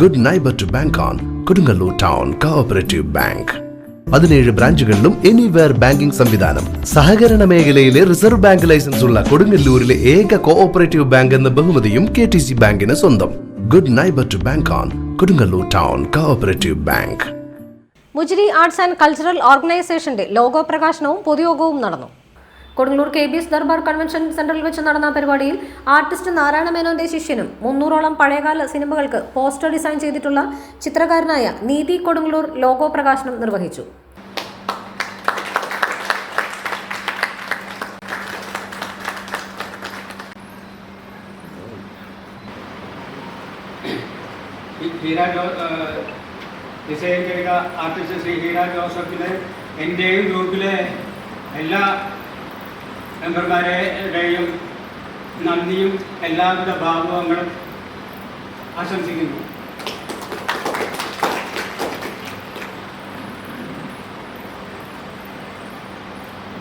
Good neighbour to bank on Kodungallur town cooperative bank പതിനേഴ് ബ്രാഞ്ചുകളിലും anywhere banking സംവിധാനം. സഹകരണ മേഖലയിലെ റിസർവ് ബാങ്ക് ലൈസൻസ് ഉള്ള കൊടുങ്ങല്ലൂരിലെ ഏക കോഓപ്പറേറ്റീവ് ബാങ്ക് എന്ന ബഹുമതിയും കെ ടി സി ബാങ്കിന് സ്വന്തം. Good neighbour to bank on Kodungallur town cooperative bank Muziris arts and cultural ഓർഗനൈസേഷന്റെ ലോഗോ പ്രകാശനവും പൊതുയോഗവും നടന്നു. Kodungallur K B S Darbar convention സെന്ററിൽ വെച്ച് നടന്ന പരിപാടിയിൽ ആർട്ടിസ്റ്റ് നാരായണ മേനോന്റെ ശിഷ്യനും മുന്നൂറോളം പഴയകാല സിനിമകൾക്ക് പോസ്റ്റർ ഡിസൈൻ ചെയ്തിട്ടുള്ള ചിത്രകാരനായ നീതി കൊടുങ്ങല്ലൂർ ലോഗോ പ്രകാശനം നിർവഹിച്ചു. ഡിസൈൻ ചെയ്ത ആർട്ടിസ്റ്റ് ശ്രീ ഹീരാ ജോസഫിലെ എന്റെയും ഗ്രൂപ്പിലെ എല്ലാ മെമ്പർമാരുടെയും നന്ദിയും എല്ലാവിധ ഭാവങ്ങളും ആശംസിക്കുന്നു.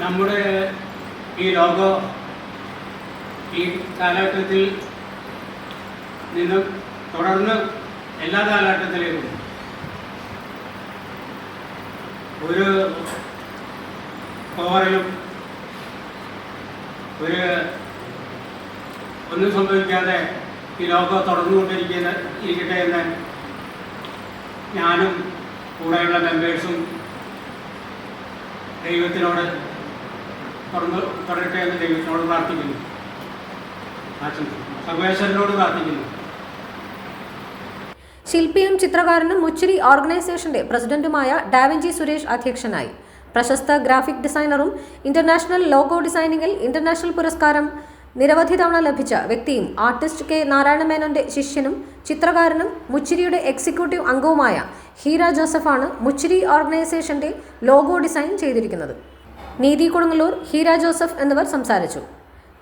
നമ്മുടെ ഈ ലോഗോ ഈ കാലഘട്ടത്തിൽ നിന്നും തുടർന്ന് എല്ലാ കാലഘട്ടത്തിലേക്കും ഒരു പോറലും ഒരു ഒന്നും സംഭവിക്കാതെ ഈ ലോകം തുടർന്നുകൊണ്ടിരിക്കുന്ന ഇരിക്കട്ടെ എന്ന് ഞാനും കൂടെയുള്ള മെമ്പേഴ്സും ദൈവത്തിനോട് തുറന്നു തുടരട്ടെ എന്ന് ദൈവത്തിനോട് പ്രാർത്ഥിക്കുന്നു. സർവേശ്വരനോട് പ്രാർത്ഥിക്കുന്നു. ശില്പിയും ചിത്രകാരനും മുച്ചിരി ഓർഗനൈസേഷന്റെ പ്രസിഡന്റുമായ ഡാവിഞ്ചി സുരേഷ് അധ്യക്ഷനായി. പ്രശസ്ത ഗ്രാഫിക് ഡിസൈനറും ഇന്റർനാഷണൽ ലോഗോ ഡിസൈനിങ്ങിൽ ഇന്റർനാഷണൽ പുരസ്കാരം നിരവധി തവണ ലഭിച്ച വ്യക്തിയും ആർട്ടിസ്റ്റ് കെ നാരായണ മേനോന്റെ ശിഷ്യനും ചിത്രകാരനും മുച്ചിരിയുടെ എക്സിക്യൂട്ടീവ് അംഗവുമായ ഹീര ജോസഫാണ് മുച്ചിരി ഓർഗനൈസേഷന്റെ ലോഗോ ഡിസൈൻ ചെയ്തിരിക്കുന്നത്. നീതി കൊടുങ്ങല്ലൂർ ഹീര ജോസഫ് എന്നിവർ സംസാരിച്ചു.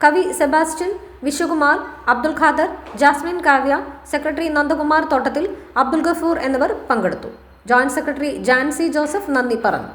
കവി Sebastian Vishwakumar Abdul Khader Jasmine Kavya secretary Nandakumar Thottathil Abdul Gafoor എന്നിവർ പങ്കെടുത്തു. ജോയിന്റ് സെക്രട്ടറി ജാൻസി ജോസഫ് നന്ദി പറഞ്ഞു.